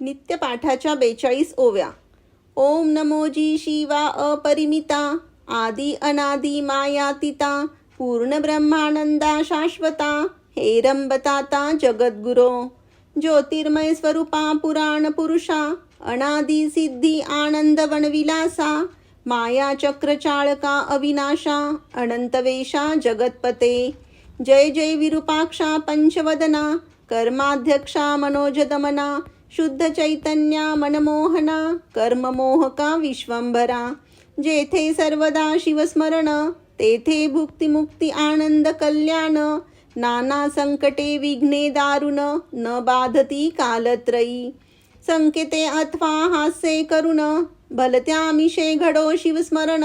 नित्यपाठाच्या बेचाळीस ओव्या. ओम नमोजी शिवा अपरिमिता आदि अनादि मायातिता पूर्ण ब्रह्मानंदा शाश्वता हे रंबताता जगद्गुरो. ज्योतिर्मय स्वरूपा पुराण पुरुषा अनादि सिद्धी आनंद वनविलासा माया चक्रचाळका अविनाशा अनंतवेशा जगत्पते. जय जय विरूपाक्षा पंचवदना कर्माध्यक्षा मनोजदमना शुद्ध चैतन्या मनमोहना कर्ममोहका विश्वंभरा. जेथे सर्वदा शिवस्मरण तेथे भुक्तिमुक्ती आनंद कल्याण. नाना संकटे विघ्ने दारुण न बाधती कालत्रयी. संकेते अथवा हास्य करुण भलत्यामिषे घडो शिवस्मरण.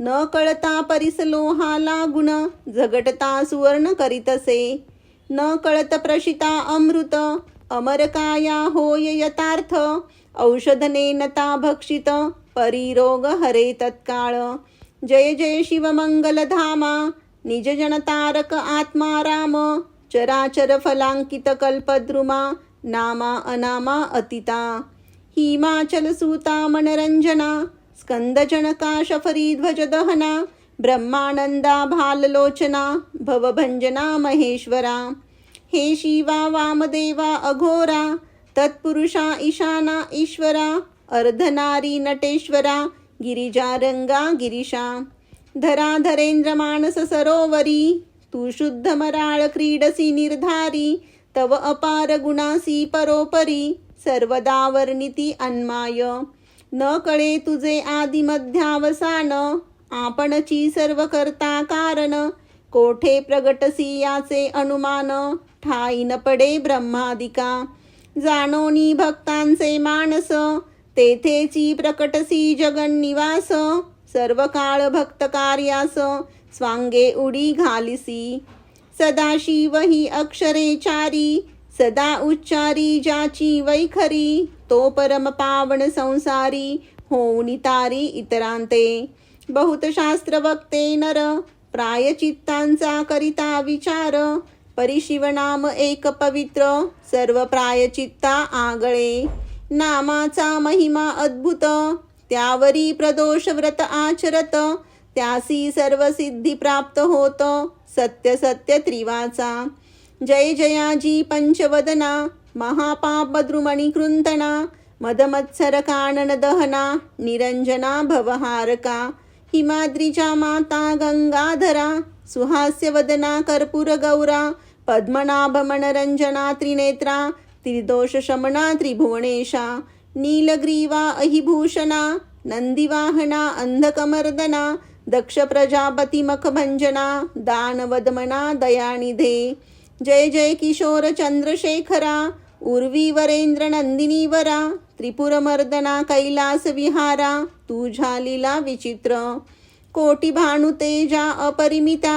न कळता परिसलोहा लागुण झगटता सुवर्ण करीतसे. न कळत प्रशिता अमृत अमरकाया होय यथार्थ औषधने नता भक्षित परिरोग हरे तत्काळ. जय जय शिवमङ्गलधामा निज जनतारक आत्मा राम. चराचर फलांकित कल्पद्रुमा नामा अनामा अतिता. हिमाचल सुता मनरंजना स्कंदजनका शफरी ध्वज दहना ब्रह्मानंदा भाललोचना भवभंजना महेश्वरा. हे शिवा वामदेवा अघोरा तत्पुरुषा ईशाना ईश्वरा अर्धनारी नटेश्वरा गिरिजारंगा गिरीशा धरा धरेंद्र मानस सरोवरी तू शुद्ध मराळ क्रीडसी निर्धारी तव अपार गुणासी परोपरी सर्वदा वर्णिती अन्माय. न कळे तुझे आदि मध्यावसान आपणची सर्व करता कारण कोठे प्रगटसी याचे अनुमान? ठाई न पडे ब्रह्मादिका जाणोनी भक्तांचे मानस तेथेची प्रकटसी जगन्निवास सर्व काळ भक्त कार्यास स्वांगे उडी घालिसी. सदाशिव ही अक्षरे चारी सदा उच्चारी ज्याची वैखरी तो परम पावन संसारी होऊनी तारी इतरांते. बहुत शास्त्र वक्ते नर प्रायचित्तांचा करिता विचार परिशिवनाम एक पवित्र सर्व प्रायचित्ता आगळे. नामाचा महिमा अद्भुत त्यावरी प्रदोष व्रत आचरत त्यासी सर्व सिद्धी प्राप्त होत सत्य सत्य त्रिवाचा. जय जयाजी पंचवदना महापापद्रुमणी कृंतना मदमत्सर कानन दहना निरंजना भवहारका. हिमाद्रीच्या माता गंगाधरा सुहास्यवदना कर्पूर पद्मनाभमनरञ्जना त्रिनेत्रा त्रिदोषशमना त्रिभुवनेशा नीलग्रीवा अहिभूषणा नन्दिवाहना अन्धकमर्दना दक्षप्रजापतिमखभञ्जना दानवद्मना दानवदमना दयानिधे जय जय किशोरचन्द्रशेखरा उर्वीवरेन्द्रनन्दिनीवरा त्रिपुरमर्दना कैलासविहारा तुझा लीला विचित्र कोटिभानुतेजा अपरिमिता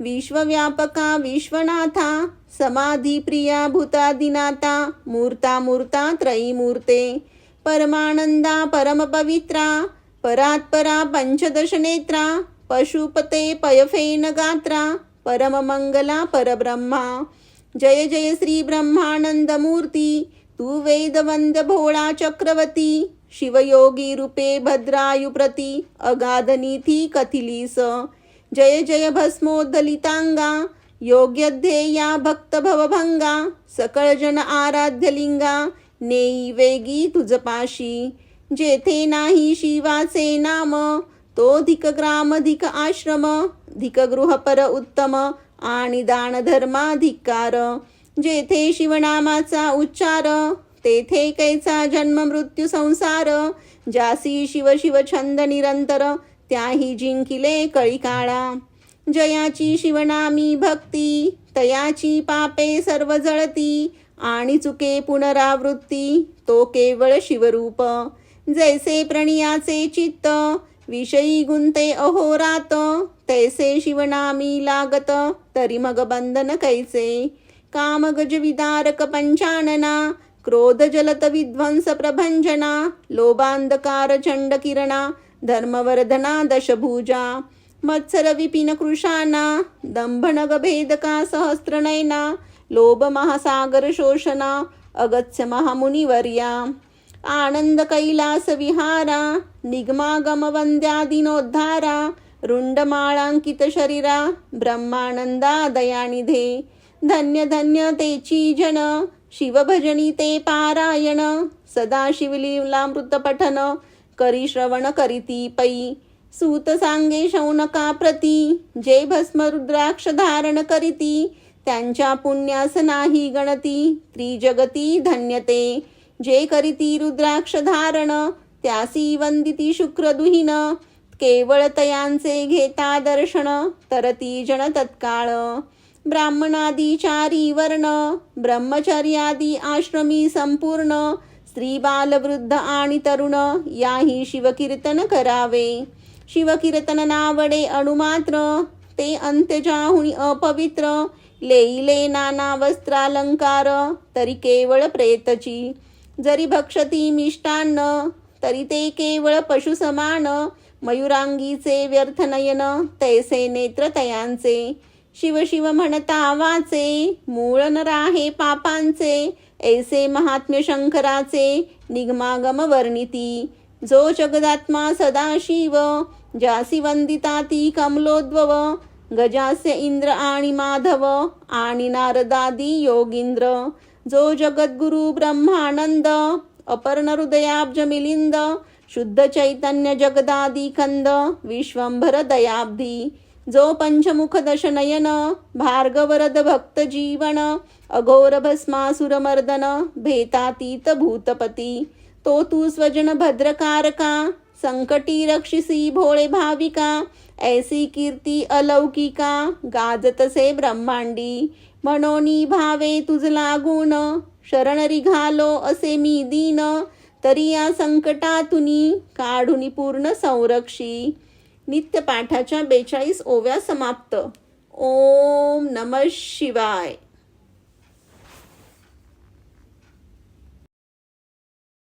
विश्वव्यापका विश्वनाथा समाधी प्रिया भूतादिनाथा मूर्ता मूर्ता त्रयीमूर्ते परमानंदा परमपवित्रा परात्परा पञ्चदशनेत्रा पशुपते पयफेन गात्रा परममङ्गला परब्रह्मा जय जय श्री ब्रह्मानंद तु वेदवन्द भोळा चक्रवती शिवयोगी रूपे भद्रायुप्रती अगाधनिथी कथिलीस जय जय भस्मोद्धलितांगा योग्य ध्येया भक्त भवभंगा सकळ जन आराध्य लिंगा नेई वेगी तुझ पाशी. जेथे नाही शिवाचे नाम तो धिक ग्राम धिक आश्रम धिक गृहपर उत्तम आणि दान धर्माधिकार. जेथे शिवनामाचा उच्चार तेथे कैचा जन्म मृत्यू संसार. जासी शिव शिव छंद निरंतर त्याही जिंकिले कळी काळा जयाची शिवनामी भक्ती तयाची पापे सर्व जळती. आणि चुके पुनरावृत्ती तो केवळ शिवरूप. जैसे प्रणियाचे चित्त विषयी गुंते अहोरात. तैसे शिवनामी लागत तरी मग बंधन कैसे? कामगज विदारक पंचानना क्रोध जलत विध्वंस प्रभंजना लोभांधकार चंड किरणा. धर्मवर्धना दशभुजा मत्सर विपिन कृशाना लोभमहासागरशोषणा भेदका लोभ महासागर शोषणा महामुनिवर्या आनंद कैलास विहारा निगमागम वंद्यादिनोद्धारा रुंडमाळांकित शरीरा ब्रह्मानंदा दयानिधे धन्य धन्य तेची जन शिवभजनी ते पारायण सदा पठन करी श्रवण करीती पै. सूत सांगे शौनका प्रती. जे भस्म रुद्राक्ष धारण करीती त्यांच्या पुण्यास नाही गणती. त्रिजगती धन्यते. जे करीती रुद्राक्ष धारण त्यासी वंदिती शुक्रदुहीन. केवळ तयांचे घेता दर्शन तरती जण तत्काळ. ब्राह्मणादी चारी वर्ण ब्रह्मचर्यादी आश्रमी संपूर्ण. स्त्री बालवृद्ध आणि तरुण याही शिवकीर्तन करावे शिवकीर्तन नावडे अणुमात्र ते अंत्यजाहुणी अपवित्र लेईले नाना वस्त्रालंकार तरी केवळ प्रेतची जरी भक्षती मिष्टान्न तरी ते केवळ पशु समान मयुरांगीचे व्यर्थ नयन तैसे नेत्र तयांचे शिव शिव म्हणता वाचे मूळ न राहे पापांचे ऐसे महात्म्य शंकराचे निगमागम वर्णिती जो जगदात्मा सदाशिव जासी वंदिता ती कमलोद्भव गजास्य इंद्र आणि माधव आणि नारदादी योगींद्र. जो जगद्गुरु ब्रह्मानंद अपर्ण हृदयाब्ज मिलिंद शुद्ध चैतन्य जगदादी कंद विश्वंभर दयाब्धी. जो पंचमुख दशनयन भार्गवरद भक्त जीवन अघोर भस्मासुरमर्दन भेतातीत भूतपती। तो तू स्वजन भद्रकारका संकटी रक्षिसी भोळे भाविका ऐसी कीर्ती अलौकिका गाजतसे ब्रह्मांडी। मनोनी भावे तुझ लागून शरण रिघालो असे मी दीन तरी या संकटातुनी काढुनी पूर्ण संरक्षी। नित्यपाठाच्या बेचाळीस ओव्या समाप्त. ओम नम शिवाय.